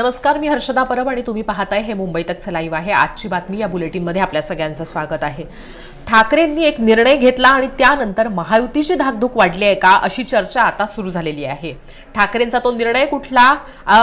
नमस्कार मी हर्षदा परब आणि तुम्ही पाहताय हे मुंबई तकचं लाईव्ह आहे. आजची बातमी या बुलेटिनमध्ये आपल्या सगळ्यांचं स्वागत आहे. ठाकरेंनी एक निर्णय घेतला आणि त्यानंतर महायुतीची धाकधूक वाढली आहे का अशी चर्चा आता सुरू झालेली आहे. ठाकरेंचा तो निर्णय कुठला?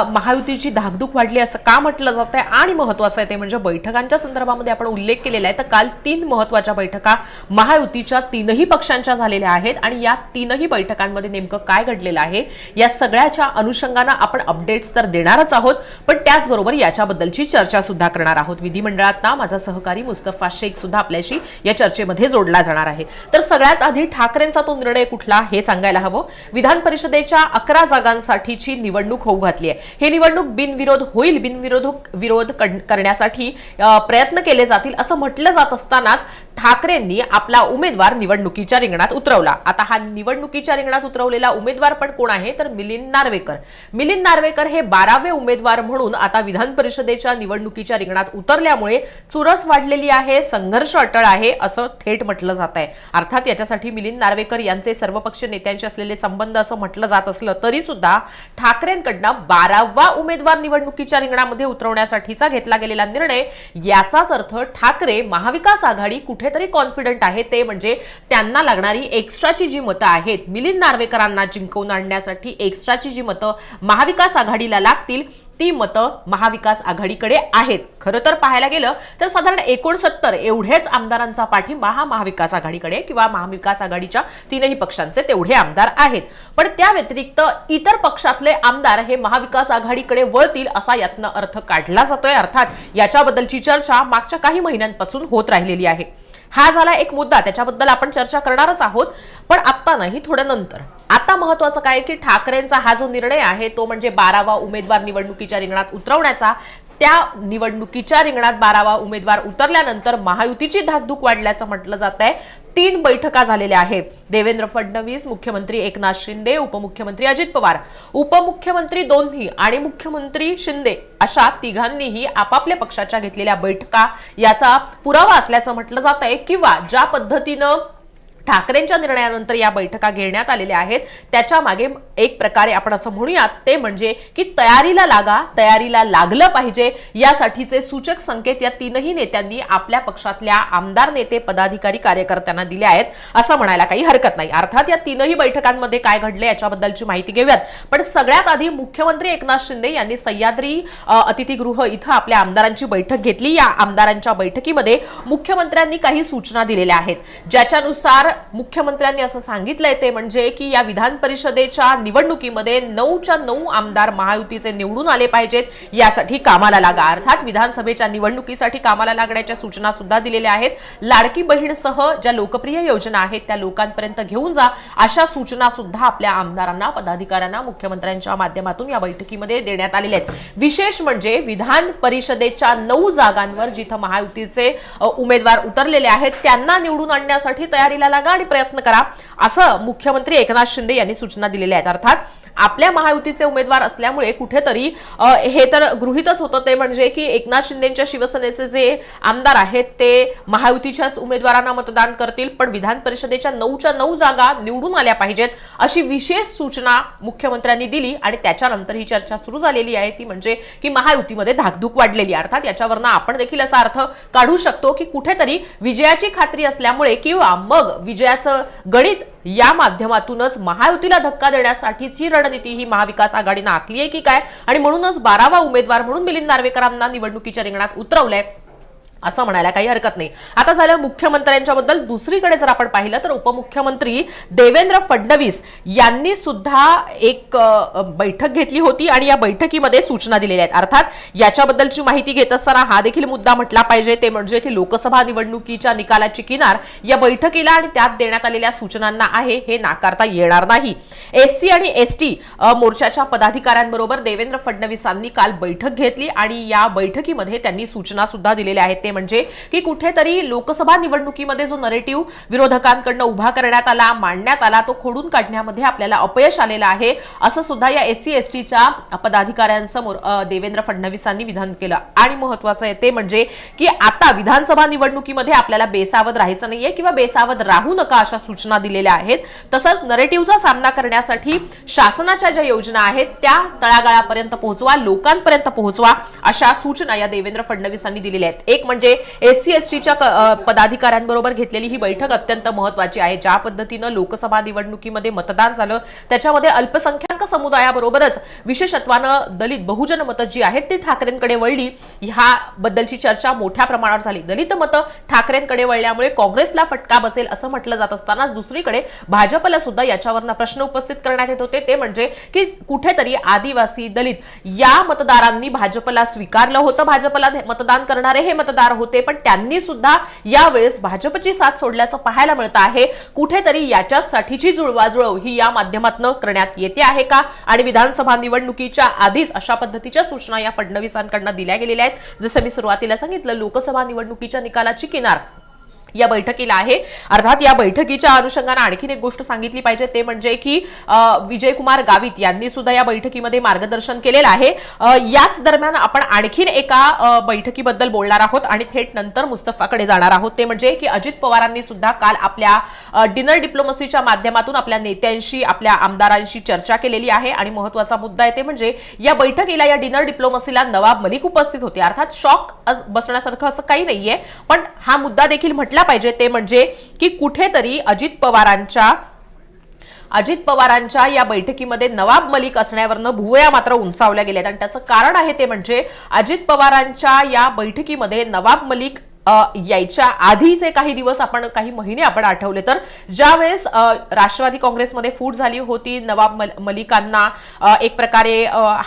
महायुतीची धाकधूक वाढली असं का म्हटलं जात आहे आणि महत्वाचं आहे ते म्हणजे बैठकांच्या संदर्भामध्ये आपण उल्लेख केलेला आहे तर काल तीन महत्त्वाच्या बैठका महायुतीच्या तीनही पक्षांच्या झालेल्या आहेत आणि या तीनही बैठकांमध्ये नेमकं काय घडलेलं आहे? या सगळ्याच्या अनुषंगानं आपण अपडेट्स तर देणारच आहोत. पण त्याचबरोबर याच्याबद्दलची चर्चा सुद्धा करणार आहोत. विधिमंडळात ना माझा सहकारी मुस्तफा शेख सुद्धा आपल्याशी या चर्चेमध्ये जोडला जाणार आहे. तर सगळ्यात आधी ठाकरेंचा तो निर्णय कुठला हे सांगायला हवं. विधान परिषदेच्या अकरा जागांसाठीची निवडणूक होऊ घातली आहे. ही निवडणूक बिनविरोध होईल बिनविरोध विरोध करण्यासाठी प्रयत्न केले जातील असं म्हटलं जात असतानाच ठाकरेंनी आपला उमेदवार निवडणुकीच्या रिंगणात उतरवला. आता हा निवडणुकीच्या रिंगणात उतरवलेला उमेदवार पण कोण आहे? तर मिलिंद नार्वेकर. मिलिंद नार्वेकर हे बारावे उमेदवार म्हणून आता विधान परिषदेच्या निवडणुकीच्या रिंगणात उतरल्यामुळे चुरस वाढलेली आहे संघर्ष अटळ आहे असं थेट म्हटलं जात आहे अर्थात याच्यासाठी मिलिंद नार्वेकर यांचे सर्वपक्षीय नेत्यांचे असलेले संबंध असं म्हटलं जात असलं तरी सुद्धा ठाकरेंकडनं बारावा उमेदवार निवडणुकीच्या रिंगणामध्ये उतरवण्यासाठीचा घेतला गेलेला निर्णय याचाच अर्थ ठाकरे महाविकास आघाडी कुठे कुठेतरी कॉन्फिडंट आहे. ते म्हणजे त्यांना लागणारी एक्स्ट्राची जी मतं आहेत मिलिंद नार्वेकरांना जिंकवून आणण्यासाठी एक्स्ट्राची जी मतं महाविकास आघाडीला लागतील ती मतं महाविकास आघाडीकडे आहेत. खरं तर पाहायला गेलं तर साधारण एकोणसत्तर एवढेच आमदारांचा पाठिंबा हा महाविकास आघाडीकडे किंवा महाविकास आघाडीच्या तीनही पक्षांचे तेवढे आमदार आहेत. पण त्या व्यतिरिक्त इतर पक्षातले आमदार हे महाविकास आघाडीकडे वळतील असा यातनं अर्थ काढला जातोय. अर्थात याच्याबद्दलची चर्चा मागच्या काही महिन्यांपासून होत राहिलेली आहे. हा झाला एक मुद्दा. त्याच्याबद्दल आपण चर्चा करणारच आहोत. पण आत्ता नाही थोडं नंतर. आता महत्वाचं काय की ठाकरेंचा हा जो निर्णय आहे तो म्हणजे बारावा उमेदवार निवडणुकीच्या रिंगणात उतरवण्याचा त्या निवडणुकीच्या रिंगणात बारावा उमेदवार उतरल्यानंतर महायुतीची धाकधूक वाढल्याचं म्हटलं जात आहे. तीन बैठका झालेल्या आहेत. देवेंद्र फडणवीस मुख्यमंत्री एकनाथ शिंदे उपमुख्यमंत्री अजित पवार. उपमुख्यमंत्री दोन्ही आणि मुख्यमंत्री शिंदे अशा तिघांनीही आपापल्या पक्षाच्या घेतलेल्या बैठका याचा पुरावा असल्याचं म्हटलं जात आहे किंवा ज्या पद्धतीनं ठाकरेंच्या निर्णयानंतर या बैठका घेण्यात आलेल्या आहेत. त्याच्यामागे एक प्रकारे आपण असं म्हणूयात ते म्हणजे की तयारीला लागा तयारीला लागलं पाहिजे यासाठीचे सूचक संकेत या तीनही नेत्यांनी आपल्या पक्षातल्या आमदार नेते पदाधिकारी कार्यकर्त्यांना दिले आहेत असं म्हणायला काही हरकत नाही. अर्थात या तीनही बैठकांमध्ये काय घडले याच्याबद्दलची माहिती घेऊयात. पण सगळ्यात आधी मुख्यमंत्री एकनाथ शिंदे यांनी सह्याद्री अतिथीगृह इथं आपल्या आमदारांची बैठक घेतली. या आमदारांच्या बैठकीमध्ये मुख्यमंत्र्यांनी काही सूचना दिलेल्या आहेत. ज्याच्यानुसार मुख्यमंत्र्यांनी असं सांगितलंय ते म्हणजे की या विधान परिषदेच्या निवडणुकीमध्ये नऊच्या नऊ आमदार महायुतीचे निवडून आले पाहिजेत यासाठी कामाला लागा. अर्थात विधानसभेच्या निवडणुकीसाठी कामाला लागण्याच्या सूचना सुद्धा दिलेल्या आहेत. लाडकी बहीणसह ज्या लोकप्रिय योजना आहेत त्या लोकांपर्यंत घेऊन जा. अशा सूचना सुद्धा आपल्या आमदारांना पदाधिकाऱ्यांना मुख्यमंत्र्यांच्या माध्यमातून या बैठकीमध्ये देण्यात आलेल्या आहेत. विशेष म्हणजे विधान परिषदेच्या नऊ जागांवर जिथं महायुतीचे उमेदवार उतरलेले आहेत त्यांना निवडून आणण्यासाठी तयारीला लागा. आणि प्रयत्न करा असं मुख्यमंत्री एकनाथ शिंदे यांनी सूचना दिलेल्या आहेत. अर्थात आपल्या महायुतीचे उमेदवार असल्यामुळे कुठेतरी हे तर गृहितच होतं ते म्हणजे की एकनाथ शिंदेच्या शिवसेनेचे जे आमदार आहेत ते महायुतीच्याच उमेदवारांना मतदान करतील पण विधान परिषदेच्या नऊच्या नऊ जागा निवडून आल्या पाहिजेत अशी विशेष सूचना मुख्यमंत्र्यांनी दिली आणि त्याच्यानंतर ही चर्चा सुरू झालेली आहे. ती म्हणजे की महायुतीमध्ये धाकधूक वाढलेली अर्थात याच्यावरनं आपण देखील असा अर्थ काढू शकतो की कुठेतरी विजयाची खात्री असल्यामुळे किंवा मग विजयाचं गणित या माध्यमातूनच महायुतीला धक्का देण्यासाठीची रणनीती ही महाविकास आघाडीनं आखली आहे की काय? आणि म्हणूनच बारावा उमेदवार म्हणून मिलिंद नार्वेकरांना निवडणुकीच्या रिंगणात उतरवलंय. असं म्हणायला काही हरकत नाही. आता झालं मुख्यमंत्र्यांच्या बद्दल दुसरीकडे जर आपण पाहिलं तर उपमुख्यमंत्री देवेंद्र फडणवीस यांनी सुद्धा एक बैठक घेतली होती आणि या बैठकीमध्ये सूचना दिलेल्या आहेत. अर्थात याच्याबद्दलची माहिती घेत असताना हा देखील मुद्दा म्हटला पाहिजे. ते म्हणजे की लोकसभा निवडणुकीच्या निकालाची किनार या बैठकीला आणि त्यात देण्यात आलेल्या सूचनांना आहे हे नाकारता येणार नाही. एससी आणि एसटी मोर्चाच्या पदाधिकाऱ्यांबरोबर देवेंद्र फडणवीसांनी काल बैठक घेतली आणि या बैठकीमध्ये त्यांनी सूचना सुद्धा दिलेल्या आहेत. ते म्हणजे की कुठेतरी लोकसभा निवडणुकीमध्ये जो नरेटिव्ह विरोधकांकडनं उभा करण्यात आला मांडण्यात आला तो खोडून काढण्यामध्ये आपल्याला अपयश आलेलं आहे असं सुद्धा या एस सी एस टीच्या पदाधिकाऱ्यांसमोर देवेंद्र फडणवीसांनी विधान केलं. आणि महत्वाचं आहे ते म्हणजे की आता विधानसभा निवडणुकीमध्ये आपल्याला बेसावध राहायचं नाहीये किंवा बेसावध राहू नका अशा सूचना दिलेल्या आहेत. तसंच नरेटिव्हचा सामना करण्यासाठी शासनाच्या ज्या योजना आहेत त्या तळागाळापर्यंत पोहोचवा लोकांपर्यंत पोहोचवा अशा सूचना या देवेंद्र फडणवीसांनी दिलेल्या आहेत. एक म्हणजे म्हणजे एस सी एस टीच्या पदाधिकाऱ्यांबरोबर घेतलेली ही बैठक अत्यंत महत्वाची आहे. ज्या पद्धतीनं लोकसभा निवडणुकीमध्ये मतदान झालं त्याच्यामध्ये अल्पसंख्याक समुदायाबरोबरच विशेषत्वानं दलित बहुजन मतं जी आहेत ती ठाकरेंकडे वळली. ह्या बद्दलची चर्चा मोठ्या प्रमाणावर झाली. दलित मतं ठाकरेंकडे वळल्यामुळे काँग्रेसला फटका बसेल असं म्हटलं जात असतानाच दुसरीकडे भाजपला सुद्धा याच्यावरनं प्रश्न उपस्थित करण्यात येत होते. ते म्हणजे की कुठेतरी आदिवासी दलित या मतदारांनी भाजपला स्वीकारलं होतं. भाजपला मतदान करणारे हे मतदार होते पण त्यांनी सुद्धा यावेळेस भाजपची साथ सोडल्याचं पाहायला मिळत आहे. कुठेतरी याच्यासाठीची जुळवाजुळव ही या माध्यमातून करण्यात येते आहे का? आणि विधानसभा निवडणुकीच्या आधीच अशा पद्धतीच्या सूचना या फडणवीसांकडनं दिल्या गेलेल्या आहेत. जसं मी सुरुवातीला सांगितलं लोकसभा निवडणुकीच्या निकालाची किनार या बैठकीला आहे. अर्थात या बैठकीच्या अनुषंगाने आणखीन एक गोष्ट सांगितली पाहिजे ते म्हणजे की विजयकुमार गावित यांनी सुद्धा या बैठकीमध्ये मार्गदर्शन केलेलं आहे. याच दरम्यान आपण आणखीन एका बैठकीबद्दल बोलणार आहोत आणि थेट नंतर मुस्तफाकडे जाणार आहोत. ते म्हणजे की अजित पवारांनी सुद्धा काल आपल्या डिनर डिप्लोमसीच्या माध्यमातून आपल्या नेत्यांशी आपल्या आमदारांशी चर्चा केलेली आहे आणि महत्त्वाचा मुद्दा आहे ते म्हणजे या बैठकीला या डिनर डिप्लोमसीला नवाब मलिक उपस्थित होते. अर्थात शॉक अस- बसण्यासारखं असं काही नाहीये पण हा मुद्दा देखील म्हटलं पाहिजे ते म्हणजे की कुठेतरी अजित पवारांच्या अजित पवारांच्या या बैठकीमध्ये नवाब मलिक असण्यावरनं भुवया मात्र उंचावल्या गेल्यात. आणि त्याचं कारण आहे ते म्हणजे अजित पवारांच्या या बैठकीमध्ये नवाब मलिक यायच्या आधीचे काही दिवस आपण काही महिने आपण आठवले. तर ज्यावेळेस राष्ट्रवादी काँग्रेसमध्ये फूट झाली होती नवाब मल- मलिकांना एक प्रकारे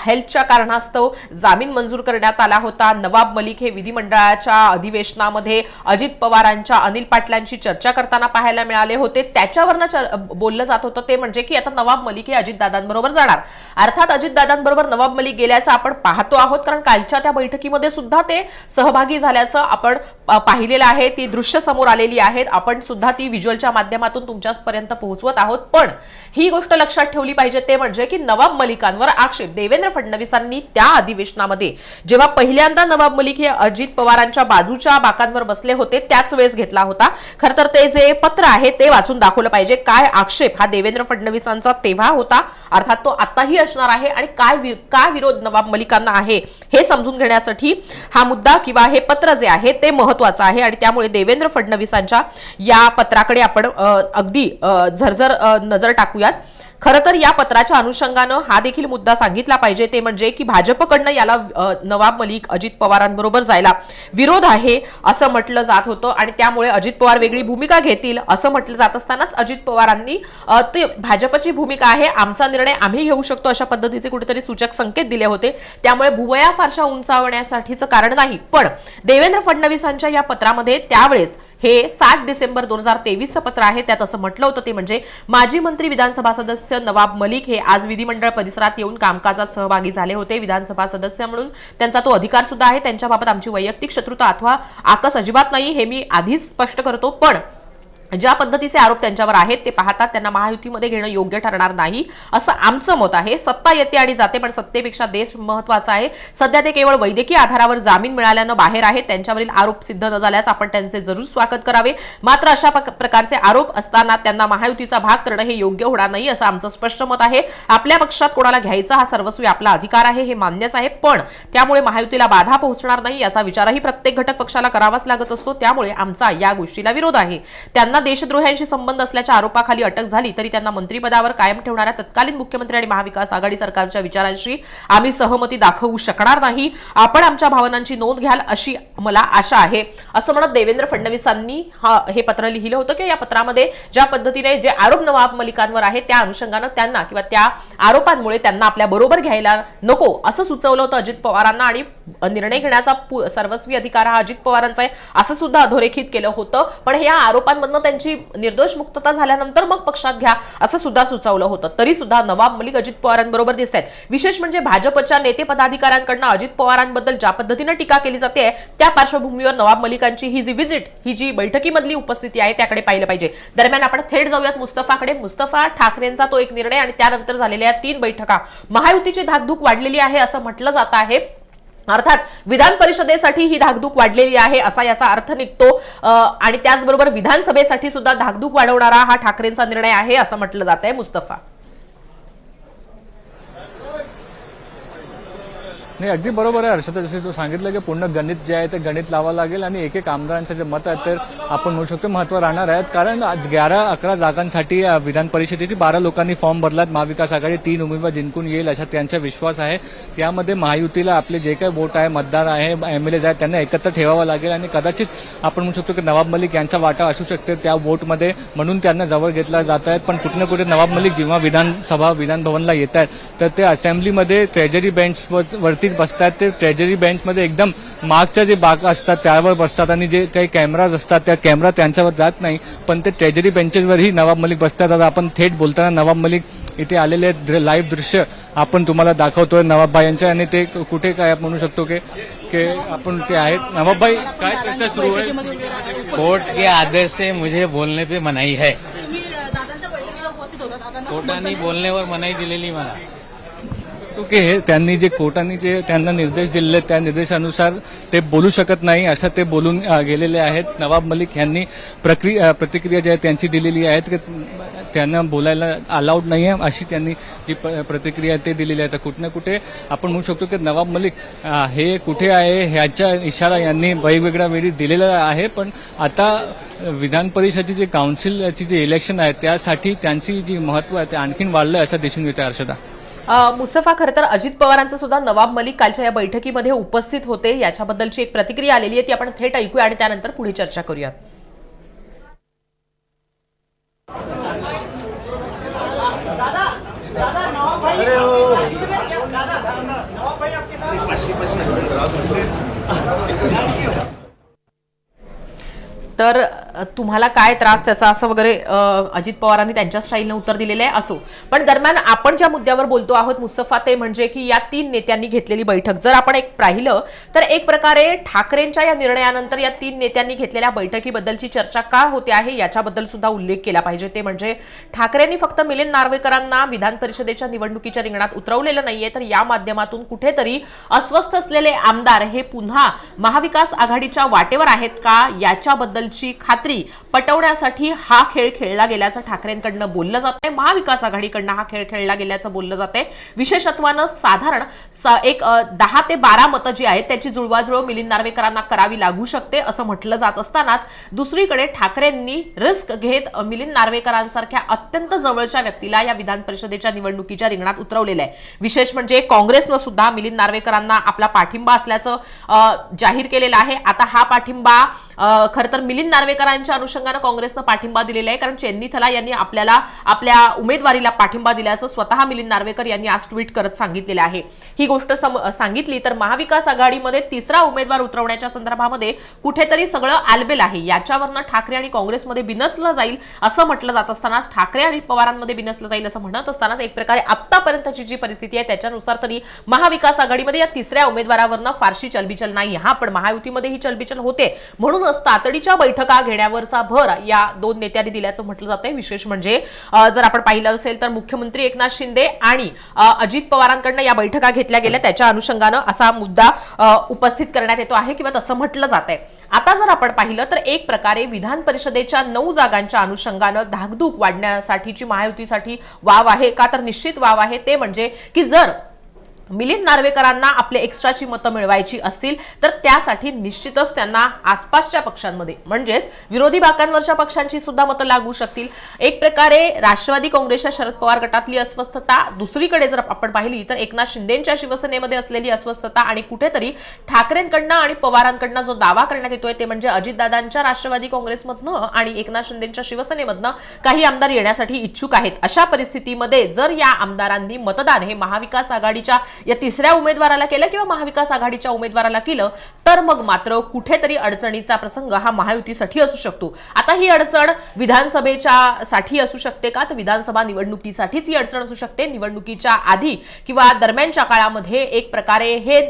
हेल्थच्या कारणास्तव जामीन मंजूर करण्यात आला होता. नवाब मलिक हे विधिमंडळाच्या अधिवेशनामध्ये अजित पवारांच्या अनिल पाटलांची चर्चा करताना पाहायला मिळाले होते. त्याच्यावरनं बोललं जात होतं ते म्हणजे की आता नवाब मलिक हे अजितदादांबरोबर जाणार. अर्थात अजितदादांबरोबर नवाब मलिक गेल्याचं आपण पाहतो आहोत. कारण कालच्या त्या बैठकीमध्ये सुद्धा ते सहभागी झाल्याचं आपण पाहिलेलं आहे ती दृश्य समोर आलेली आहेत. आपण सुद्धा ती व्हिज्युअलच्या माध्यमातून तुमच्यापर्यंत पोहोचवत आहोत. पण ही गोष्ट लक्षात ठेवली पाहिजे ते म्हणजे की नवाब मलिकांवर आक्षेप. देवेंद्र फडणवीसांनी त्या अधिवेशनामध्ये जेव्हा पहिल्यांदा नवाब मलिक हे अजित पवारांच्या बाजूच्या बाकांवर बसले होते त्याच वेळेस घेतला होता. खर तर ते जे पत्र आहे ते वाचून दाखवलं पाहिजे. काय आक्षेप हा देवेंद्र फडणवीसांचा तेव्हा होता अर्थात तो आताही असणार आहे आणि काय वि- विरोध नवाब मलिकांना आहे हे समजून घेण्यासाठी हा मुद्दा किंवा हे पत्र जे आहे ते महत्वाचं आहे आणि त्यामुळे देवेंद्र फडणवीसांच्या या पत्राकडे आपण अगदी झरझर नजर टाकूयात. खरं तर या पत्राच्या अनुषंगानं हा देखील मुद्दा सांगितला पाहिजे. ते म्हणजे की भाजपकडनं याला नवाब मलिक अजित पवारांबरोबर जायला विरोध आहे असं म्हटलं जात होतं आणि त्यामुळे अजित पवार वेगळी भूमिका घेतील असं म्हटलं जात असतानाच अजित पवारांनी ते भाजपची भूमिका आहे आमचा निर्णय आम्ही घेऊ शकतो अशा पद्धतीचे कुठेतरी सूचक संकेत दिले होते. त्यामुळे भुवया फारशा उंचावण्यासाठीचं कारण नाही. पण देवेंद्र फडणवीसांच्या या पत्रामध्ये त्यावेळेस हे सात डिसेंबर दोन हजार तेवीसचं पत्र आहे. त्यात असं म्हटलं होतं ते म्हणजे माजी मंत्री विधानसभा सदस्य नवाब मलिक हे आज विधिमंडळ परिसरात येऊन कामकाजात सहभागी झाले होते. विधानसभा सदस्य म्हणून त्यांचा तो अधिकार सुद्धा आहे. त्यांच्याबाबत आमची वैयक्तिक शत्रुता अथवा आकस अजिबात नाही हे मी आधीच स्पष्ट करतो. पण ज्या पद्धतीचे आरोप त्यांच्यावर आहेत ते पाहतात त्यांना महायुतीमध्ये घेणं योग्य ठरणार नाही असं आमचं मत आहे. सत्ता येते आणि जाते पण सत्तेपेक्षा देश महत्त्वाचा आहे. सध्या ते केवळ वैद्यकीय आधारावर जामीन मिळाल्यानं बाहेर आहेत. त्यांच्यावरील आरोप सिद्ध न झाल्यास आपण त्यांचे जरूर स्वागत करावे. मात्र अशा प्रकारचे आरोप असताना त्यांना महायुतीचा भाग करणं हे योग्य होणार नाही असं आमचं स्पष्ट मत आहे. आपल्या पक्षात कोणाला घ्यायचा हा सर्वस्वी आपला अधिकार आहे हे मान्यच आहे. पण त्यामुळे महायुतीला बाधा पोहोचणार नाही याचा विचारही प्रत्येक घटक पक्षाला करावाच लागत असतो. त्यामुळे आमचा या गोष्टीला विरोध आहे. त्यांना देशद्रोह्यांशी संबंध असल्याच्या आरोपाखाली अटक झाली तरी त्यांना मंत्रीपदावर कायम ठेवणाऱ्या तत्कालीन मुख्यमंत्री आणि महाविकास आघाडी सरकारच्या विचारांशी आम्ही सहमती दाखवू शकणार नाही. आपण आमच्या भावनांची नोंद घ्याल अशी मला आशा आहे. असं म्हणत देवेंद्र फडणवीसांनी हा हे पत्र लिहिलं होतं की या पत्रामध्ये ज्या पद्धतीने जे आरोप नवाब मलिकांवर आहेत त्या अनुषंगानं त्यांना किंवा त्या आरोपांमुळे त्यांना आपल्या बरोबर घ्यायला नको असं सुचवलं होतं अजित पवारांना आणि निर्णय घेण्याचा पु- सर्वस्वी अधिकार हा अजित पवारांचा आहे असं सुद्धा अधोरेखित केलं होतं. पण या आरोपांमधनं त्यांची निर्दोष मुक्तता झाल्यानंतर मग पक्षात घ्या असं सुद्धा सुचवलं होतं. तरी सुद्धा नवाब मलिक अजित पवारांबरोबर दिसत आहेत. विशेष म्हणजे भाजपच्या नेते पदाधिकाऱ्यांकडनं अजित पवारांबद्दल ज्या पद्धतीनं टीका केली जाते त्या पार्श्वभूमीवर नवाब मलिकांची ही जी व्हिजिट ही जी बैठकीमधली उपस्थिती आहे त्याकडे पाहिलं पाहिजे. दरम्यान आपण थेट जाऊयात मुस्तफाकडे. मुस्तफा ठाकरेंचा तो एक निर्णय आणि त्यानंतर झालेल्या तीन बैठका. महायुतीची धाकधूक वाढलेली आहे असं म्हटलं जात आहे. अर्थात विधान परिषदेसाठी ही धाकधूक वाढलेली आहे असा याचा अर्थ निघतो. आणि त्याचबरोबर विधानसभेसाठी सुद्धा धाकधूक वाढवणारा हा ठाकरेंचा निर्णय आहे असं म्हटलं जात आहे मुस्तफा. नाही अगदी बरोबर आहे हर्षदा जसे तू सांगितलं की पूर्ण गणित जे आहे ते गणित लावावं लागेल आणि एक एक आमदारांचं जे मत आहे तर आपण म्हणू शकतो महत्त्व राहणार आहेत कारण आज ग्यारा अकरा जागांसाठी विधान परिषदेची बारा लोकांनी फॉर्म भरलात. महाविकास आघाडी तीन उमेदवार जिंकून येईल असा त्यांचा विश्वास आहे. त्यामध्ये महायुतीला आपले जे काही वोट आहे मतदार आहे एम एल आहेत त्यांना एकत्र ठेवावं लागेल आणि कदाचित आपण म्हणू शकतो की नवाब मलिक यांचा वाटा असू शकते त्या वोटमध्ये. म्हणून त्यांना जवळ घेतला जात आहेत पण कुठे ना कुठे नवाब मलिक जेव्हा विधानसभा विधानभवनला येत आहेत तर ते असेंब्लीमध्ये ट्रेजरी बेंच वरती बसतात ते ट्रेजरी बेंचमध्ये एकदम मागच्या जे बाग असतात त्यावर बसतात आणि जे काही कॅमेराज असतात त्या कॅमेरा त्यांच्यावर जात नाही. पण ते ट्रेजरी बेंचेसवरही नवाब मलिक बसतात. आता आपण थेट बोलताना नवाब मलिक इथे आलेले लाईव्ह दृश्य आपण तुम्हाला दाखवतोय नवाबभाई यांच्या आणि ते कुठे काय म्हणू शकतो की की आपण ते आहेत. नवाबभाई काय चर्चा सुरू आहे? कोर्ट के आदेश से मुझे बोलने पे मनाई है। कोर्टाने बोलण्यावर मनाई दिलेली मला. की हे त्यांनी जे कोर्टाने जे त्यांना निर्देश दिलेले त्या निर्देशानुसार ते बोलू शकत नाही असं ते बोलून गेलेले आहेत. नवाब मलिक यांनी प्रक्रिया प्रतिक्रिया जी आहे त्यांची दिलेली आहेत की त्यांना बोलायला अलाउड नाही आहे अशी त्यांनी जी प्रतिक्रिया आहे ते दिलेली आहे. तर कुठे ना कुठे आपण म्हणू शकतो की नवाब मलिक हे कुठे आहे? ह्याचा इशारा यांनी वेगवेगळ्या वेळी दिलेला आहे. पण आता विधान परिषदेची जे काउन्सिलची जे इलेक्शन आहे त्यासाठी त्यांची जी महत्त्व आहे ते आणखीन वाढलं आहे असं दिसून येतं हर्षदा. मुस्तफा खरं तर अजित पवारांचं सुद्धा नवाब मलिक कालच्या या बैठकीमध्ये उपस्थित होते. याच्याबद्दलची एक प्रतिक्रिया आलेली आहे ती आपण थेट ऐकूया आणि त्यानंतर पुढे चर्चा करूयात. तर तुम्हाला काय त्रास त्याचा असं वगैरे अजित पवारांनी त्यांच्या स्टाईलने उत्तर दिलेलं आहे असो. पण दरम्यान आपण ज्या मुद्द्यावर बोलतो आहोत मुस्तफा ते म्हणजे की या तीन नेत्यांनी घेतलेली बैठक. जर आपण एक पाहिलं तर एक प्रकारे ठाकरेंच्या या निर्णयानंतर या तीन नेत्यांनी घेतलेल्या बैठकीबद्दलची चर्चा का होते आहे याच्याबद्दल सुद्धा उल्लेख केला पाहिजे. ते म्हणजे ठाकरेंनी फक्त मिलिंद नार्वेकरांना विधान परिषदेच्या निवडणुकीच्या रिंगणात उतरवलेलं नाहीये तर या माध्यमातून कुठेतरी अस्वस्थ असलेले आमदार हे पुन्हा महाविकास आघाडीच्या वाटेवर आहेत का याच्याबद्दलची खात्री രാത്രി पटवण्यासाठी हा खेळ खेळला गेल्याचं ठाकरेंकडनं बोललं जात आहे महाविकास आघाडीकडनं हा खेळ खेळला गेल्याचं बोललं जात आहे विशेषत्वानं साधारण सा एक दहा ते बारा मतं जी आहेत त्याची जुळवाजुळव मिलिंद नार्वेकरांना करावी लागू शकते असं म्हटलं जात असतानाच दुसरीकडे ठाकरेंनी रिस्क घेत मिलिंद नार्वेकरांसारख्या अत्यंत जवळच्या व्यक्तीला या विधान परिषदेच्या निवडणुकीच्या रिंगणात उतरवलेलं आहे. विशेष म्हणजे काँग्रेसनं सुद्धा मिलिंद नार्वेकरांना आपला पाठिंबा असल्याचं जाहीर केलेलं आहे. आता हा पाठिंबा खरं तर मिलिंद नार्वेकरांच्या अनुषंगाने काँग्रेसनं पाठिंबा दिलेला आहे. कारण चेन्नी थला यांनी आपल्याला आपल्या उमेदवारीला पाठिंबा दिल्याचं स्वतः मिलिंद नार्वेकर यांनी आज ट्विट करत सांगितलेलं आहे. ही गोष्ट सांगितली तर महाविकास आघाडीमध्ये तिसरा उमेदवार उतरवण्याच्या संदर्भामध्ये कुठेतरी सगळं आलबेल आहे. याच्यावरनं ठाकरे आणि काँग्रेसमध्ये बिनसलं जाईल असं म्हटलं जात असतानाच ठाकरे आणि पवारांमध्ये बिनसलं जाईल असं म्हणत असतानाच एक प्रकारे आतापर्यंतची जी परिस्थिती आहे त्याच्यानुसार तरी महाविकास आघाडीमध्ये या तिसऱ्या उमेदवारावरनं फारशी चलबिचल नाही हा पण महायुतीमध्ये ही चलबिचल होते. म्हणूनच तातडीच्या बैठका घेण्यावरचा भर या दोन नेत्यांनी दिल्याचं म्हटलं जातंय. विशेष म्हणजे जर आपण पाहिलं असेल तर मुख्यमंत्री एकनाथ शिंदे आणि अजित पवारांकडनं या बैठका घेतल्या गेल्या. त्याच्या अनुषंगानं असा मुद्दा उपस्थित करण्यात येतो आहे किंवा तसं म्हटलं जात आहे आता जर आपण पाहिलं तर एक प्रकारे विधान परिषदेच्या नऊ जागांच्या अनुषंगानं धाकधूक वाढण्यासाठीची महायुतीसाठी वाव आहे का तर निश्चित वाव आहे. ते म्हणजे की जर मिलिंद नार्वेकरांना आपले एक्स्ट्राची मतं मिळवायची असतील तर त्यासाठी निश्चितच त्यांना आसपासच्या पक्षांमध्ये म्हणजेच विरोधी भागांवरच्या पक्षांची सुद्धा मतं लागू शकतील. एक प्रकारे राष्ट्रवादी काँग्रेसच्या शरद पवार गटातली अस्वस्थता दुसरीकडे जर आपण पाहिली तर एकनाथ शिंदेच्या शिवसेनेमध्ये असलेली अस्वस्थता आणि कुठेतरी ठाकरेंकडनं आणि पवारांकडनं जो दावा करण्यात येतोय ते म्हणजे अजितदादांच्या राष्ट्रवादी काँग्रेसमधनं आणि एकनाथ शिंदेच्या शिवसेनेमधनं काही आमदार येण्यासाठी इच्छुक आहेत. अशा परिस्थितीमध्ये जर या आमदारांनी मतदान हे महाविकास आघाडीच्या या तिसऱ्या उमेदवाराला केलं किंवा महाविकास आघाडीच्या उमेदवाराला केलं तर मग मात्र कुठेतरी अडचणीचा प्रसंग हा महायुतीसाठी असू शकतो. आता ही अडचण विधानसभेच्या साठी असू शकते का? तर विधानसभा निवडणुकीसाठीच ही अडचण असू शकते. निवडणुकीच्या आधी किंवा दरम्यानच्या काळामध्ये एक प्रकारे हे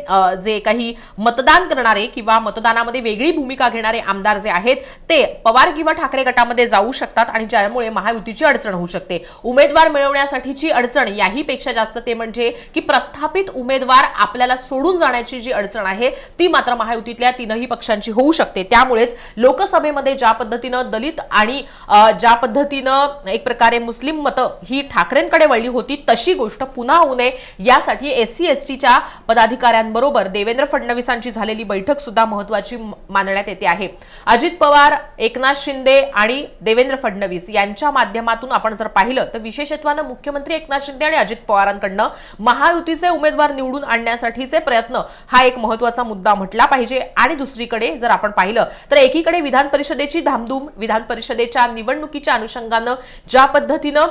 जे काही मतदान करणारे किंवा मतदानामध्ये वेगळी भूमिका घेणारे आमदार जे आहेत ते पवार किंवा ठाकरे गटामध्ये जाऊ शकतात आणि ज्यामुळे महायुतीची अडचण होऊ शकते. उमेदवार मिळवण्यासाठीची अडचण याही पेक्षा जास्त ते म्हणजे की प्रस्थापित उमेदवार आपल्याला सोडून जाण्याची जी अडचण आहे ती मात्र महायुतीतल्या तीनही पक्षांची होऊ शकते. त्यामुळेच लोकसभेमध्ये ज्या पद्धतीनं दलित आणि ज्या पद्धतीनं एक प्रकारे मुस्लिम मतं ही ठाकरेंकडे वळली होती तशी गोष्ट पुन्हा होऊ नये. यासाठी एस सी एस टीच्या पदाधिकाऱ्यांबरोबर देवेंद्र फडणवीसांची झालेली बैठक सुद्धा महत्वाची मानण्यात येते आहे. अजित पवार एकनाथ शिंदे आणि देवेंद्र फडणवीस यांच्या माध्यमातून आपण जर पाहिलं तर विशेषत्वानं मुख्यमंत्री एकनाथ शिंदे आणि अजित पवारांकडनं महायुतीचे उमेदवार निवडून आणण्यासाठीचे प्रयत्न हा एक महत्त्वाचा मुद्दा म्हटला पाहिजे. आणि दुसरीकडे जर आपण पाहिलं तर एकीकडे विधान परिषदेची धामधूम विधान परिषदेच्या निवडणुकीच्या अनुषंगानं ज्या पद्धतीनं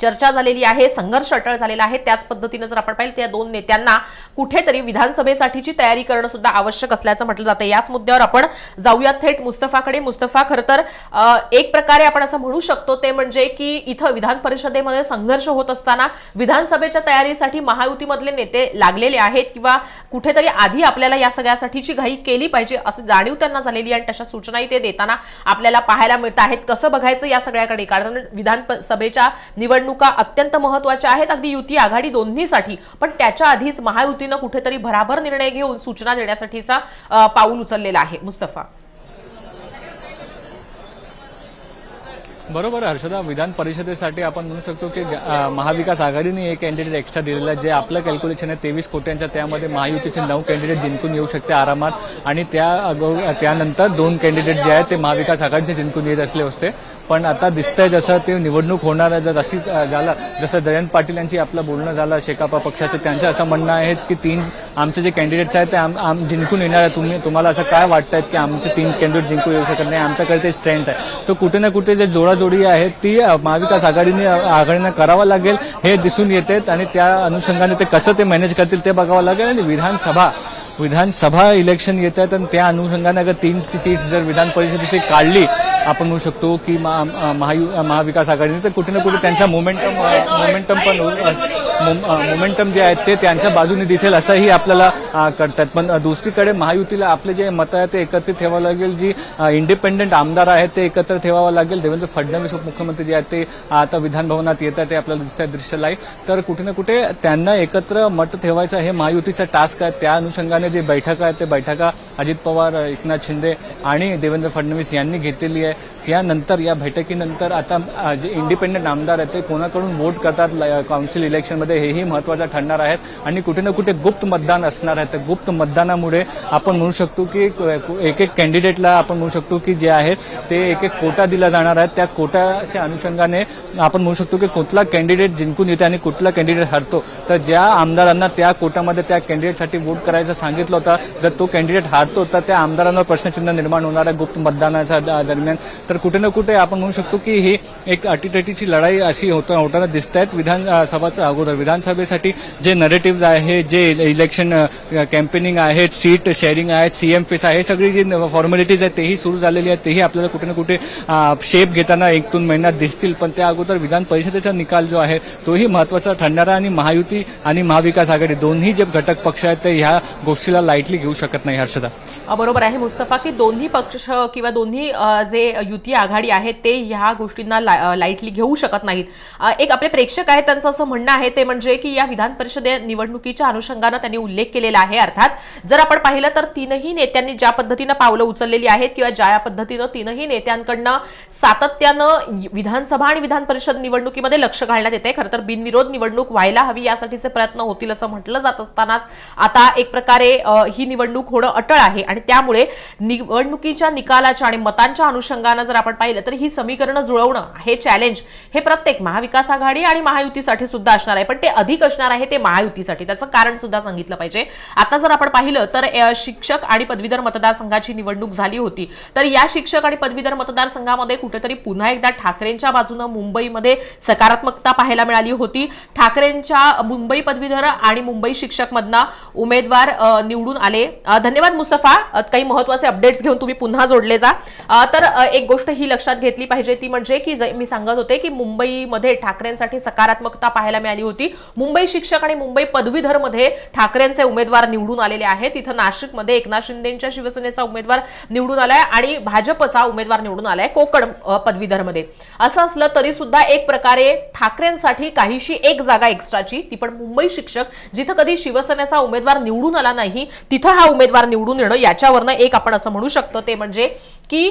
चर्चा झालेली आहे संघर्ष अटळ झालेला आहे. त्याच पद्धतीनं जर आपण पाहिलं त्या दोन नेत्यांना कुठेतरी विधानसभेसाठीची तयारी करणं सुद्धा आवश्यक असल्याचं म्हटलं जातं. याच मुद्द्यावर आपण जाऊयात थेट मुस्तफाकडे. मुस्तफा खरं तर एक प्रकारे आपण असं म्हणू शकतो ते म्हणजे की इथं विधान परिषदेमध्ये संघर्ष होत असताना विधानसभेच्या तयारीसाठी महायुतीमधले नेते लागलेले आहेत किंवा कुठेतरी आधी आपल्याला या सगळ्यासाठीची घाई केली पाहिजे असं जाणीव त्यांना झालेली आहे आणि तशा सूचनाही ते देताना आपल्याला पाहायला मिळत आहेत. कसं बघायचं या सगळ्याकडे? कारण विधान सभेच्या निवडणूक अत्यंत महत्त्वाच्या आहेत. अगदी युती आघाडी दोन्हीसाठी. पण त्याच्या आधीच महायुतीनं कुठेतरी भराभर निर्णय घेऊन सूचना देण्यासाठीचा पाऊल उचललेला आहे. मुस्तफा. बरोबर हर्षदा. विधान परिषदेसाठी आपण म्हणू शकतो की महाविकास आघाडीने एक कॅन्डिडेट एक्स्ट्रा दिलेला आहे जे आपलं कॅल्क्युलेशन आहे तेवीस कोट्यांच्या त्यामध्ये महायुतीचे नऊ कॅन्डिडेट जिंकून येऊ शकते आरामात. आणि त्या त्यानंतर दोन कॅन्डिडेट जे आहेत ते महाविकास आघाडीचे जिंकून येत असले होते पण आता दिसतंय जसं ते निवडणूक होणार आहे जर अशी झालं जसं जयंत पाटील यांची आपलं बोलणं झालं शेकापा पक्षाचं त्यांचं असं म्हणणं आहे की तीन आमचे जे कॅन्डिडेट्स आहेत ते आम आम जिंकून येणार आहे तुम्ही तुम्हाला असं काय वाटतंय की आमचे तीन कॅन्डिडेट जिंकून येऊ शकत नाही? आमच्याकडे ते स्ट्रेंथ आहे. तर कुठे ना कुठे जे जोडाजोडी आहे ती महाविकास आघाडीने आघाडीनं करावं लागेल हे दिसून येते आणि त्या अनुषंगाने ते कसं ते मॅनेज करतील ते बघावं लागेल. आणि विधानसभा विधानसभा इलेक्शन येत आहेत आणि त्या अनुषंगाने अगर तीन सीट्स जर विधान परिषदेची काढली आपण म्हणू शकतो की महा- महाविकास आघाडीने तर कुठे ना कुठे त्यांचा मोमेंटम मोमेंटम पण मोमेंटम जे आहेत ते त्यांच्या बाजूने दिसेल असंही आपल्याला करतात पण दुसरीकडे महायुतीला आपले जे मतं आहेत ते एकत्रित ठेवावं लागेल. जी इंडिपेंडेंट आमदार आहेत ते एकत्र ठेवावं लागेल. देवेंद्र फडणवीस उपमुख्यमंत्री जे आहेत ते आता विधानभवनात येत आहेत ते आपल्याला दिसत आहे दृश्य लाईव्ह तर कुठे ना कुठे त्यांना एकत्र मत ठेवायचं हे महायुतीचा टास्क आहे. त्या अनुषंगाने जे बैठका आहेत ते बैठका अजित पवार एकनाथ शिंदे आणि देवेंद्र फडणवीस यांनी घेतलेली आहे. यानंतर या बैठकीनंतर आता जे इंडिपेंडेंट आमदार आहेत ते कोणाकडून वोट करतात? ल- काउन्सिल इलेक्शनमध्ये हेही महत्वाचं ठरणार आहेत. आणि कुठे ना कुठे गुप्त मतदान असणार आहे. तर गुप्त मतदानामुळे आपण म्हणू शकतो की एक एक कॅन्डिडेटला आपण म्हणू शकतो की जे आहे ते एक एक कोटा दिला जाणार आहे. त्या कोटाच्या अनुषंगाने आपण म्हणू शकतो की कुठला कॅन्डिडेट जिंकून येते आणि कुठला कॅन्डिडेट हरतो. तर ज्या आमदारांना त्या कोटामध्ये त्या कॅन्डिडेटसाठी वोट करायचं सांगितलं होतं जर तो कॅन्डिडेट हारतो तर त्या आमदारांवर प्रश्नचिन्ह निर्माण होणार आहे गुप्त मतदानाच्या दरम्यान. तर कुठे ना कुठे आपण म्हणू शकतो की ही एक अटीतटीची लढाई अशी होताना दिसत आहेत. विधान अगोदर विधानसभेसाठी जे नरेटिव्ज आहे जे इलेक्शन कॅम्पेनिंग आहेत सीट शेअरिंग आहेत सीएम फेस आहे हे सगळी जी फॉर्मॅलिटीज आहेत तेही सुरू झालेली आहेत तेही आपल्याला कुठे ना कुठे शेप घेताना एक दोन महिन्यात दिसतील. पण त्या अगोदर विधान परिषदेचा निकाल जो आहे तोही महत्त्वाचा ठरणारा आणि महायुती आणि महाविकास आघाडी दोन्ही जे घटक पक्ष आहेत ते ह्या गोष्टीला लाईटली घेऊ शकत नाही हर्षदा. बरोबर आहे मुस्तफा की दोन्ही पक्ष किंवा दोन्ही जे युती आघाडी आहेत ते ह्या गोष्टींना ला- लाईटली घेऊ शकत नाहीत. एक आपले प्रेक्षक आहेत त्यांचं असं म्हणणं आहे ते म्हणजे की या विधान परिषदे निवडणुकीच्या अनुषंगानं त्यांनी उल्लेख केलेला आहे. अर्थात जर आपण पाहिलं तर तीनही नेत्यांनी ज्या पद्धतीनं पावलं उचललेली आहेत किंवा ज्या पद्धतीनं तीनही नेत्यांकडनं सातत्यानं विधानसभा आणि विधान परिषद निवडणुकीमध्ये लक्ष घालण्यात येते खरं तर बिनविरोध निवडणूक व्हायला हवी यासाठीचे प्रयत्न होतील असं म्हटलं जात असतानाच आता एक प्रकारे ही निवडणूक होणं अटळ आहे आणि त्यामुळे निवडणुकीच्या निकालाच्या आणि मतांच्या अनुषंगानं जर आपण पाहिलं तर ही समीकरणं जुळवणं हे चॅलेंज हे प्रत्येक महाविकास आघाडी आणि महायुतीसाठी सुद्धा असणार आहे. पण पण ते अधिक असणार आहे ते महायुतीसाठी. त्याचं कारण सुद्धा सांगितलं पाहिजे. आता जर आपण पाहिलं तर शिक्षक आणि पदवीधर मतदारसंघाची निवडणूक झाली होती. तर या शिक्षक आणि पदवीधर मतदारसंघामध्ये कुठेतरी पुन्हा एकदा ठाकरेंच्या बाजूनं मुंबईमध्ये सकारात्मकता पाहायला मिळाली होती. ठाकरेंच्या मुंबई पदवीधर आणि मुंबई शिक्षक मधना उमेदवार निवडून आले. धन्यवाद मुस्तफा. काही महत्त्वाचे अपडेट्स घेऊन तुम्ही पुन्हा जोडले जा. तर एक गोष्ट ही लक्षात घेतली पाहिजे ती म्हणजे की मी सांगत होते की मुंबईमध्ये ठाकरेंसाठी सकारात्मकता पाहायला मिळाली होती. मुंबई शिक्षक आणि मुंबई पदवीधरमध्ये ठाकरेंचे उमेदवार निवडून आलेले आहेत. तिथं नाशिकमध्ये एकनाथ शिंदेच्या शिवसेनेचा उमेदवार निवडून आलाय आणि भाजपचा उमेदवार निवडून आलाय कोकण पदवीधरमध्ये. असं असलं तरी सुद्धा एक प्रकारे ठाकरेंसाठी काहीशी एक जागा एक्स्ट्राची ती पण मुंबई शिक्षक जिथं कधी शिवसेनेचा उमेदवार निवडून आला नाही तिथं हा उमेदवार निवडून येणं याच्यावरनं एक आपण असं म्हणू शकतो. ते म्हणजे की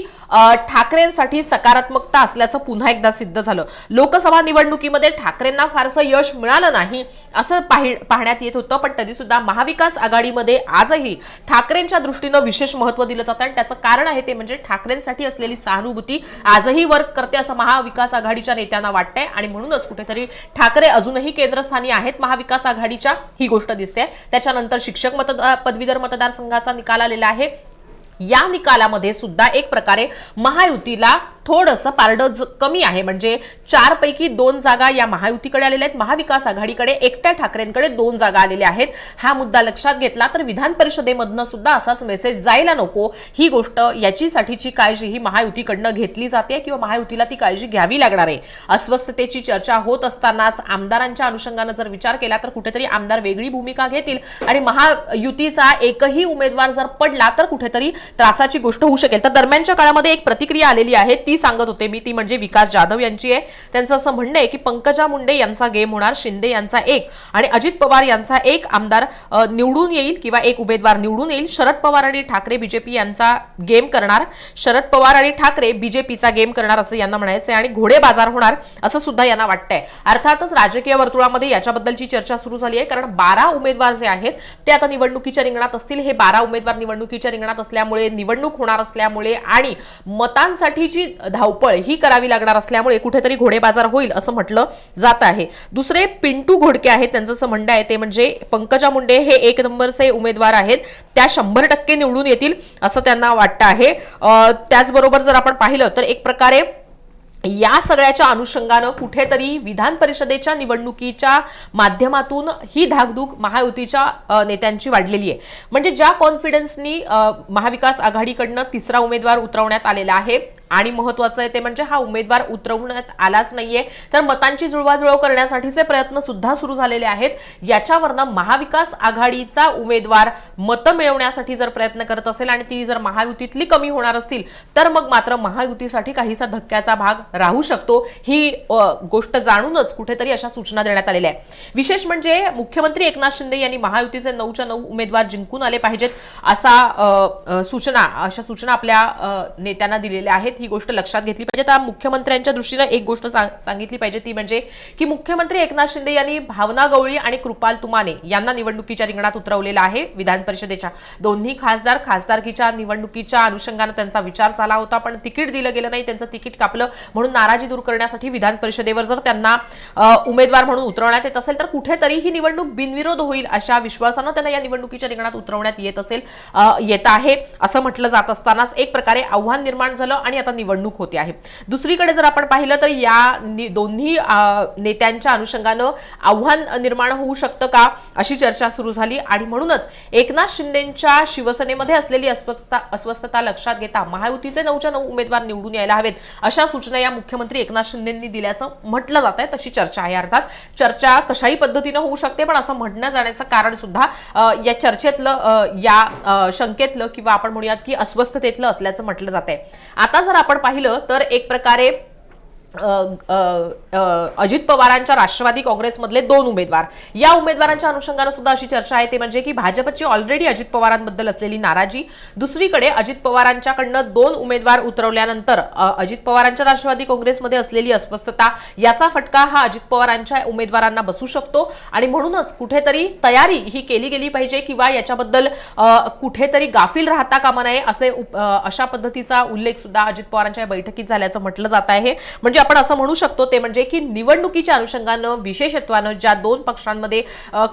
ठाकरेंसाठी सकारात्मकता असल्याचं पुन्हा एकदा सिद्ध झालं. लोकसभा निवडणुकीमध्ये ठाकरेंना फारसं यश मिळालं नाही असं पाहि- पाहण्यात येत होतं पण तरीसुद्धा महाविकास आघाडीमध्ये आजही ठाकरेंच्या दृष्टीनं विशेष महत्त्व दिलं जातं आणि त्याचं कारण आहे ते म्हणजे ठाकरेंसाठी असलेली सहानुभूती आजही वर्क करते असं महाविकास आघाडीच्या नेत्यांना वाटतंय आणि म्हणूनच कुठेतरी ठाकरे अजूनही केंद्रस्थानी आहेत. महाविकास आघाडीच्या ही गोष्ट दिसते. त्याच्यानंतर शिक्षक मतदार पदवीधर मतदारसंघाचा निकाल आलेला आहे. या निकालामध्ये सुद्धा एक प्रकारे महायुतीला थोडंसं पारडं ज- कमी आहे. म्हणजे चारपैकी दोन जागा या महायुतीकडे आलेल्या आहेत. महाविकास आघाडीकडे एकट्या ठाकरेंकडे दोन जागा आलेल्या आहेत. हा मुद्दा लक्षात घेतला तर विधान परिषदेमधनं सुद्धा असाच मेसेज जायला नको. ही गोष्ट याचीसाठीची काळजी ही महायुतीकडनं घेतली जाते किंवा महायुतीला ती काळजी घ्यावी लागणार आहे. अस्वस्थतेची चर्चा होत असतानाच आमदारांच्या अनुषंगानं जर विचार केला तर कुठेतरी आमदार वेगळी भूमिका घेतील आणि महायुतीचा एकही उमेदवार जर पडला तर कुठेतरी त्रासाची गोष्ट होऊ शकेल. तर दरम्यानच्या काळामध्ये एक प्रतिक्रिया आलेली आहे. ती सांगत होते. मी ती म्हणजे विकास जाधव यांची आहे. त्यांचं असं म्हणणं आहे की पंकजा मुंडे यांचा गेम होणार शिंदे यांचा एक आणि अजित पवार यांचा एक आमदार निवडून येईल किंवा एक उमेदवार निवडून येईल. शरद पवार आणि ठाकरे बीजेपी यांचा गेम करणार. शरद पवार आणि ठाकरे बीजेपीचा गेम करणार असं यांना म्हणायचं आहे आणि घोडे बाजार होणार असं सुद्धा यांना वाटतंय. अर्थातच राजकीय वर्तुळामध्ये याच्याबद्दलची चर्चा सुरू झाली आहे कारण बारा उमेदवार जे आहेत ते आता निवडणुकीच्या रिंगणात असतील. हे बारा उमेदवार निवडणुकीच्या रिंगणात असल्यामुळे निवडणूक होणार असल्यामुळे आणि मतांसाठीची धावपळ ही करावी लागणार असल्यामुळे कुठेतरी घोडे बाजार होईल असं म्हटलं जात आहे. दुसरे पिंटू घोडके आहेत त्यांचं असं म्हणणं आहे ते म्हणजे पंकजा मुंडे हे एक नंबरचे उमेदवार आहेत. त्या शंभर टक्के निवडून येतील असं त्यांना वाटतं आहे. त्याचबरोबर जर आपण पाहिलं तर एक प्रकारे या सगळ्याच्या अनुषंगानं कुठेतरी विधान परिषदेच्या निवडणुकीच्या माध्यमातून ही धाकधूक महायुतीच्या नेत्यांची वाढलेली आहे. म्हणजे ज्या कॉन्फिडन्सनी महाविकास आघाडीकडनं तिसरा उमेदवार उतरवण्यात आलेला आहे आणि महत्वाचं आहे ते म्हणजे हा उमेदवार उतरवण्यात आलाच नाहीये तर मतांची जुळवाजुळव करण्यासाठीचे प्रयत्न सुद्धा सुरू झालेले आहेत. याच्यावरनं महाविकास आघाडीचा उमेदवार मतं मिळवण्यासाठी जर प्रयत्न करत असेल आणि ती जर महायुतीतली कमी होणार असतील तर मग मात्र महायुतीसाठी काहीसा धक्क्याचा भाग राहू शकतो. ही गोष्ट जाणूनच कुठेतरी अशा सूचना देण्यात आलेल्या आहे विशेष म्हणजे मुख्यमंत्री एकनाथ शिंदे यांनी महायुतीचे नऊच्या नऊ उमेदवार जिंकून आले पाहिजेत असा सूचना अशा सूचना आपल्या नेत्यांना दिलेल्या आहेत. ही गोष्ट लक्षात घेतली पाहिजे. आता मुख्यमंत्र्यांच्या दृष्टीनं एक गोष्ट सांगितली पाहिजे ती म्हणजे की मुख्यमंत्री एकनाथ शिंदे यांनी भावना गवळी आणि कृपाल तुमाने यांना निवडणुकीच्या रिंगणात उतरवलेलं आहे. विधान परिषदेच्या दोन्ही खासदार खासदारकीच्या निवडणुकीच्या अनुषंगानं त्यांचा विचार चाला होता पण तिकीट दिलं गेलं नाही. त्यांचं तिकीट कापलं म्हणून नाराजी दूर करण्यासाठी विधान परिषदेवर जर त्यांना उमेदवार म्हणून उतरवण्यात येत असेल तर कुठेतरी ही निवडणूक बिनविरोध होईल अशा विश्वासानं त्यांना या निवडणुकीच्या रिंगणात उतरवण्यात येत असेल येत आहे असं म्हटलं जात असतानाच एक प्रकारे आव्हान निर्माण झालं आणि आता निवडणूक होते आहे. दुसरीकडे जर आपण पाहिलं तर या दोन्ही नेत्यांच्या अनुषंगानं आव्हान निर्माण होऊ शकतं का अशी चर्चा सुरू झाली आणि म्हणूनच एकनाथ शिंदेच्या शिवसेनेमध्ये असलेली अस्वस्थता अस्वस्थता लक्षात घेता महायुतीचे नऊच्या नऊ उमेदवार निवडून यायला हवेत अशा सूचना या मुख्यमंत्री एकनाथ शिंदेंनी दिल्याचं म्हटलं जात आहे. तशी चर्चा आहे अर्थात. चर्चा कशाही पद्धतीनं होऊ शकते पण असं म्हणणं जाण्याचं कारण सुद्धा या चर्चेतलं या शंकेतलं किंवा आपण म्हणूयात की अस्वस्थतेतलं असल्याचं म्हटलं जात आहे. आता जर आपण पाहिलं तर एक प्रकारे अजित पवारांच्या राष्ट्रवादी काँग्रेसमधले दोन उमेदवार. या उमेदवारांच्या अनुषंगानं सुद्धा अशी चर्चा आहे ते म्हणजे की भाजपची ऑलरेडी अजित पवारांबद्दल असलेली नाराजी. दुसरीकडे अजित पवारांच्याकडनं दोन उमेदवार उतरवल्यानंतर अजित पवारांच्या राष्ट्रवादी काँग्रेसमध्ये असलेली अस्वस्थता याचा फटका हा अजित पवारांच्या उमेदवारांना बसू शकतो. आणि म्हणूनच कुठेतरी तयारी ही केली गेली पाहिजे किंवा याच्याबद्दल कुठेतरी गाफील राहता कामा नये असे अशा पद्धतीचा उल्लेख सुद्धा अजित पवारांच्या बैठकीत झाल्याचं म्हटलं जात आहे. म्हणजे आपण असं म्हणू शकतो ते म्हणजे की निवडणुकीच्या अनुषंगानं विशेषत्वानं ज्या दोन पक्षांमध्ये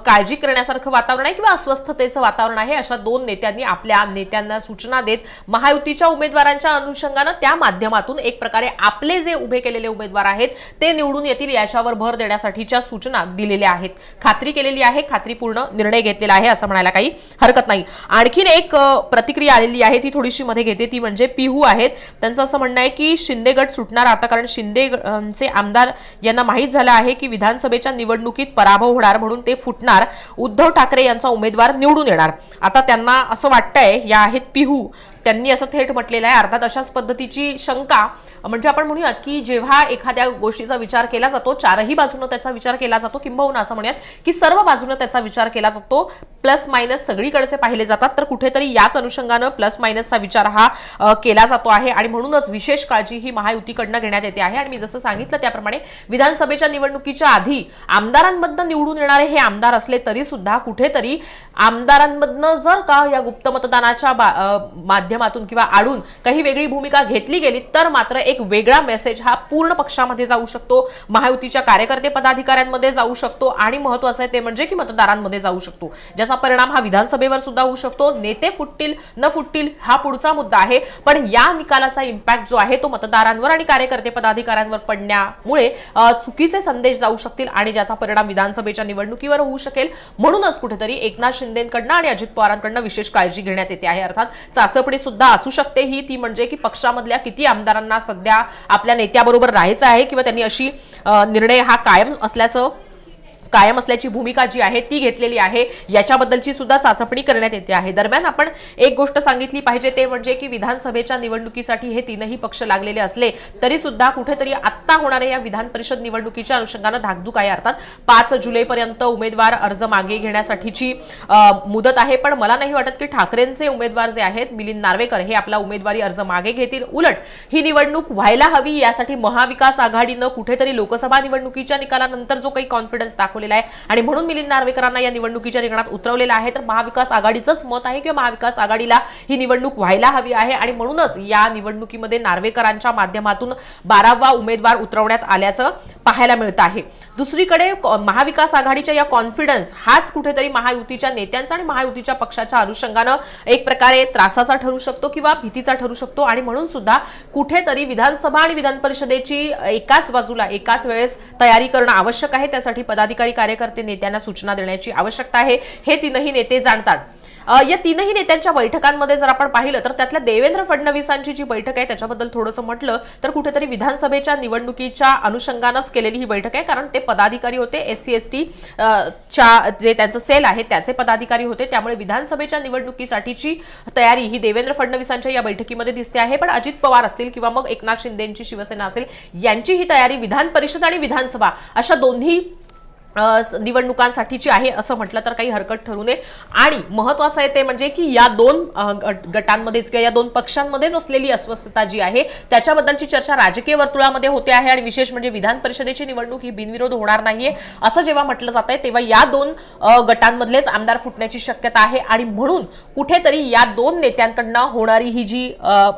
काळजी करण्यासारखं वातावरण आहे किंवा अस्वस्थतेचं वातावरण आहे अशा दोन नेत्यांनी आपल्या नेत्यांना सूचना देत महायुतीच्या उमेदवारांच्या अनुषंगानं त्या माध्यमातून एक प्रकारे आपले जे उभे केलेले उमेदवार आहेत ते निवडून येतील याच्यावर भर देण्यासाठीच्या सूचना दिलेल्या आहेत. खात्री केलेली आहे खात्रीपूर्ण निर्णय घेतलेला आहे असं म्हणायला काही हरकत नाही. आणखीन एक प्रतिक्रिया आलेली आहे ती थोडीशी मध्ये घेते ती म्हणजे पिहू आहेत. त्यांचं असं म्हणणं आहे की शिंदे गट सुटणार आता कारण शिंदे चे आमदार यांना माहीत झालं आहे की विधानसभेच्या निवडणुकीत पराभव होणार म्हणून ते फुटणार उद्धव ठाकरे यांचा उमेदवार निवडून येणार. आता त्यांना असं वाटतंय या आहेत पिहू त्यांनी असं थेट म्हटलेलं आहे. अर्थात अशाच पद्धतीची शंका म्हणजे आपण म्हणूयात की जेव्हा एखाद्या गोष्टीचा विचार केला जातो चारही बाजूनं त्याचा विचार केला जातो किंबहुना असं म्हणूयात की सर्व बाजूनं त्याचा विचार केला जातो प्लस मायनस सगळीकडचे पाहिले जातात तर कुठेतरी याच अनुषंगानं प्लस मायनसचा विचार हा केला जातो आहे. आणि म्हणूनच विशेष काळजी ही महायुतीकडनं घेण्यात येते आहे. आणि मी जसं सांगितलं त्याप्रमाणे विधानसभेच्या निवडणुकीच्या आधी आमदारांमधनं निवडून येणारे हे आमदार असले तरी सुद्धा कुठेतरी आमदारांमधनं जर का या गुप्त मतदानाच्या बा- माध्यमातून किंवा आडून काही वेगळी भूमिका घेतली गेली तर मात्र एक वेगळा मेसेज हा पूर्ण पक्षामध्ये जाऊ शकतो. महायुतीच्या कार्यकर्ते पदाधिकाऱ्यांमध्ये जाऊ शकतो आणि महत्वाचं आहे ते म्हणजे की मतदारांमध्ये जाऊ शकतो. ज्याचा परिणाम हा विधानसभेवर सुद्धा होऊ शकतो. नेते फुटतील न फुटतील हा पुढचा मुद्दा आहे. पण या निकालाचा इम्पॅक्ट जो आहे तो मतदारांवर आणि कार्यकर्ते पदाधिकाऱ्यांवर पडण्यामुळे चुकीचे संदेश जाऊ शकतील आणि ज्याचा परिणाम विधानसभेच्या निवडणुकीवर होऊ शकेल. म्हणूनच कुठेतरी एकनाथ शिंदेकडनं आणि अजित पवारांकडनं विशेष काळजी घेण्यात येते आहे. अर्थात चाचपणी सुद्धा असू शकते. ही ती म्हणजे की पक्षामधल्या किती आमदारांना सध्या आपल्या नेत्याबरोबर राहायचं आहे किंवा त्यांनी अशी निर्णय हा कायम असल्याचं कायम असल्याची भूमिका जी आहे ती घेतलेली आहे. याच्याबद्दलची सुद्धा चाचपणी करण्यात येते आहे. दरम्यान आपण एक गोष्ट सांगितली पाहिजे ते म्हणजे की विधानसभेच्या निवडणुकीसाठी हे तीनही पक्ष लागलेले असले तरी सुद्धा कुठेतरी आत्ता होणाऱ्या या विधान परिषद निवडणुकीच्या अनुषंगानं धाकधूक आहे. अर्थात पाच जुलैपर्यंत उमेदवार अर्ज मागे घेण्यासाठीची मुदत आहे. पण मला नाही वाटत की ठाकरेंचे उमेदवार जे आहेत मिलिंद नार्वेकर हे आपला उमेदवारी अर्ज मागे घेतील. उलट ही निवडणूक व्हायला हवी यासाठी महाविकास आघाडीनं कुठेतरी लोकसभा निवडणुकीच्या निकालानंतर जो काही कॉन्फिडन्स दाखवला दाखवलेला आहे. आणि म्हणून मिलिंद नार्वेकरांना या निवडणुकीच्या रिंगणात उतरवलेलं आहे. तर महाविकास आघाडीचंच मत आहे किंवा महाविकास आघाडीला ही निवडणूक व्हायला हवी आहे. आणि म्हणूनच या निवडणुकीमध्ये नार्वेकरांच्या माध्यमातून बारावा उमेदवार उतरवण्यात आल्याचं पाहायला मिळतं आहे. दुसरीकडे महाविकास आघाडीच्या या कॉन्फिडन्स हाच कुठेतरी महायुतीच्या नेत्यांचा आणि महायुतीच्या पक्षाच्या अनुषंगानं एक प्रकारे त्रासाचा ठरू शकतो किंवा भीतीचा ठरू शकतो. आणि म्हणून सुद्धा कुठेतरी विधानसभा आणि विधान परिषदेची एकाच बाजूला एकाच वेळेस तयारी करणं आवश्यक आहे. त्यासाठी पदाधिकारी कार्यकर्ते नेत्यांना सूचना देण्याची आवश्यकता आहे हे तीनही नेते जाणतात. या तीनही नेत्यांच्या बैठकांमध्ये जर आपण पाहिलं तर त्यातल्या देवेंद्र फडणवीसांची जी बैठक आहे त्याच्याबद्दल थोडंसं म्हटलं तर कुठेतरी विधानसभेच्या निवडणुकीच्या अनुषंगानंच केलेली ही बैठक आहे कारण ते पदाधिकारी होते एस सी एस टी च्या जे त्यांचं सेल आहे त्याचे पदाधिकारी होते त्यामुळे विधानसभेच्या निवडणुकीसाठीची तयारी ही देवेंद्र फडणवीसांच्या या बैठकीमध्ये दिसते आहे. पण अजित पवार असतील किंवा मग एकनाथ शिंदेची शिवसेना असेल यांची ही तयारी विधान परिषद आणि विधानसभा अशा दोन्ही निवडणुकांसाठीची आहे असं म्हटलं तर काही हरकत ठरू नये. आणि महत्वाचं आहे ते म्हणजे की या दोन गट- गटांमध्येच किंवा या दोन पक्षांमध्येच असलेली अस्वस्थता जी आहे त्याच्याबद्दलची चर्चा राजकीय वर्तुळामध्ये होते आहे आणि विशेष म्हणजे विधान परिषदेची निवडणूक ही बिनविरोध होणार नाहीये. असं जेव्हा म्हटलं जात आहे तेव्हा या दोन गटांमधलेच आमदार फुटण्याची शक्यता आहे आणि म्हणून कुठेतरी या दोन नेत्यांकडनं होणारी ही जी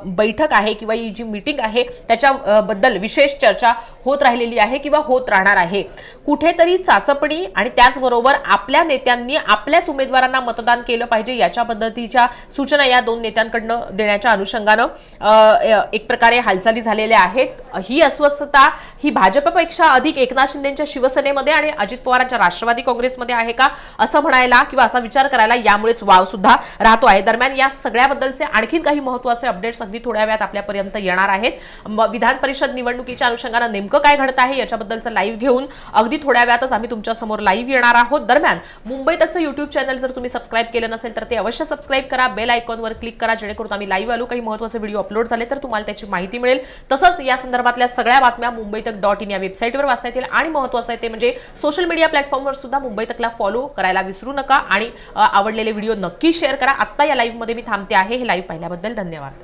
बैठक आहे किंवा ही जी मीटिंग आहे त्याच्याबद्दल विशेष चर्चा होत राहिलेली आहे किंवा होत राहणार आहे. कुठेतरी चाचपणी आणि त्याचबरोबर आपल्या नेत्यांनी आपल्याच उमेदवारांना मतदान केलं पाहिजे याच्या पद्धतीच्या सूचना या दोन नेत्यांकडनं देण्याच्या अनुषंगानं एक प्रकारे हालचाली झालेल्या आहेत. ही अस्वस्थता ही भाजपपेक्षा अधिक एकनाथ शिंदेच्या शिवसेनेमध्ये आणि अजित पवारांच्या राष्ट्रवादी काँग्रेसमध्ये आहे का असं म्हणायला किंवा असा विचार करायला यामुळेच वाव सुद्धा राहतो आहे. दरम्यान या सगळ्याबद्दलचे आणखीन काही महत्त्वाचे अपडेट्स अगदी थोड्या वेळात आपल्यापर्यंत येणार आहेत. विधान परिषद निवडणुकीच्या अनुषंगानं नेमकं काय घडत आहे याच्याबद्दलचं लाईव्ह घेऊन अगदी थोड्या वेळातच आम्ही तुमच्यासमोर लाईव्ह येणार आहोत. दरम्यान मुंबई तकचं युट्यूब चॅनल जर तुम्ही सबस्क्राईब केलं नसेल तर ते अवश्य सबस्क्राईब करा. बेल आयकॉनवर क्लिक करा जेणेकरून आम्ही लाईव्ह आलो. काही महत्त्वाचे व्हिडिओ अपलोड झाले तर तुम्हाला त्याची माहिती मिळेल. तसंच या संदर्भातल्या सगळ्या बातम्या मुंबई तक डॉट इन या वेबसाईटवर वाचता येतील. आणि महत्त्वाचं आहे ते म्हणजे सोशल मीडिया प्लॅटफॉर्मवर सुद्धा मुंबई तकला फॉलो करायला विसरू नका. आणि आवडलेले व्हिडिओ नक्की शेअर करा. आत्ता या लाईव्हमध्ये मी थांबते आहे. हे लाईव्ह पाहिल्याबद्दल धन्यवाद.